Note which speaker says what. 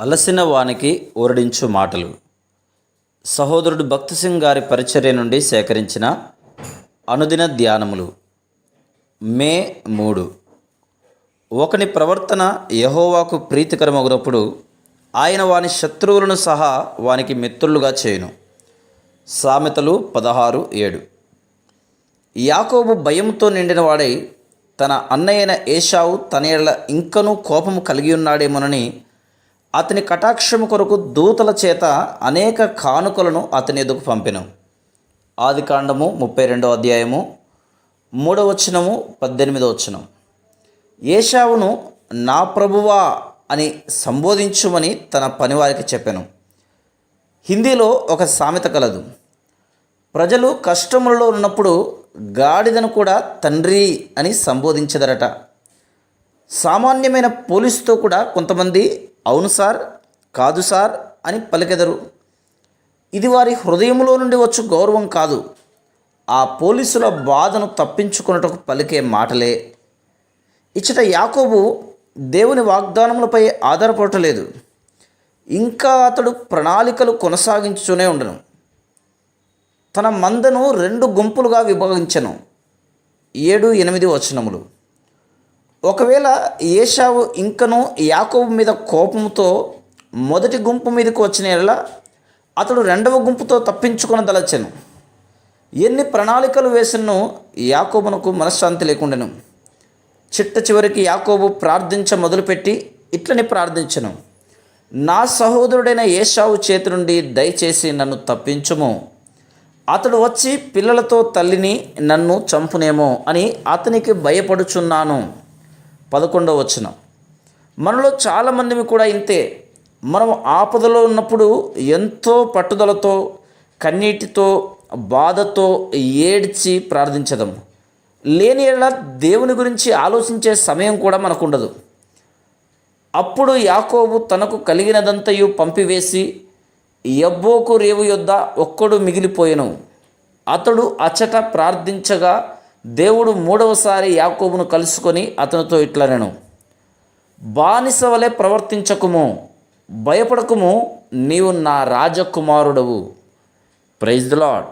Speaker 1: అలసిన వానికి ఊరడించు మాటలు. సహోదరుడు భక్తి సింగ్ గారి పరిచర్య నుండి సేకరించిన అనుదిన ధ్యానములు. మే మూడు. ఒకని ప్రవర్తన యహోవాకు ప్రీతికరమగునప్పుడు ఆయన వాని శత్రువులను సహా వానికి మిత్రులుగా చేయును. సామెతలు పదహారు ఏడు. యాకోబు భయంతో నిండిన వాడై తన అన్నయ్యైన ఏషావు తన ఇంకనూ కోపము కలిగి ఉన్నాడేమోనని అతని కటాక్షము కొరకు దూతల చేత అనేక కానుకలను అతని ఎదుకు పంపినం. ఆది కాండము ముప్పై రెండో అధ్యాయము మూడవ వచనము పద్దెనిమిదో వచనం. ఏషావును నా ప్రభువా అని సంబోధించుమని తన పనివారికి చెప్పాను. హిందీలో ఒక సామెత కలదు. ప్రజలు కష్టములలో ఉన్నప్పుడు గాడిదను కూడా తండ్రి అని సంబోధించదరట. సామాన్యమైన పోలీసుతో కూడా కొంతమంది అవును సార్ కాదు సార్ అని పలికెదరు. ఇది వారి హృదయంలో నుండి వచ్చు గౌరవం కాదు. ఆ పోలీసుల బాధను తప్పించుకున్నటకు పలికే మాటలే. ఇచ్చట యాకోబు దేవుని వాగ్దానములపై ఆధారపడటలేదు. ఇంకా అతడు ప్రణాళికలు కొనసాగించుతూనే ఉండను. తన మందను రెండు గుంపులుగా విభజించను. ఏడు ఎనిమిది వచనములు. ఒకవేళ ఏషావు ఇంకను యాకోబు మీద కోపంతో మొదటి గుంపు మీదకు వచ్చిన ఎడల అతడు రెండవ గుంపుతో తప్పించుకునదలచెను. ఎన్ని ప్రణాళికలు వేసినో యాకోబునకు మనశ్శాంతి లేకుండాను. చిట్ట చివరికి యాకోబు ప్రార్థించ మొదలుపెట్టి ఇట్లని ప్రార్థించను. నా సహోదరుడైన ఏషావు చేతి నుండి దయచేసి నన్ను తప్పించుము. అతడు వచ్చి పిల్లలతో తల్లిని నన్ను చంపునేమో అని అతనికి భయపడుచున్నాను. పదకొండవ వచనం. మనలో చాలామంది కూడా ఇంతే. మనం ఆపదలో ఉన్నప్పుడు ఎంతో పట్టుదలతో కన్నీటితో బాధతో ఏడ్చి ప్రార్థించదాము. లేని దేవుని గురించి ఆలోచించే సమయం కూడా మనకు ఉండదు అప్పుడు యాకోబు తనకు కలిగినదంతయు పంపివేసి ఎబ్బోకు రేవు యొద్ద ఒక్కడు మిగిలిపోయెను. అతడు అచట ప్రార్థించగా దేవుడు మూడవసారి యాకోబును కలుసుకొని అతనితో ఇట్లనెను బానిస వలె ప్రవర్తించకుము భయపడకుము నీవు నా రాజకుమారుడవు. Praise the lord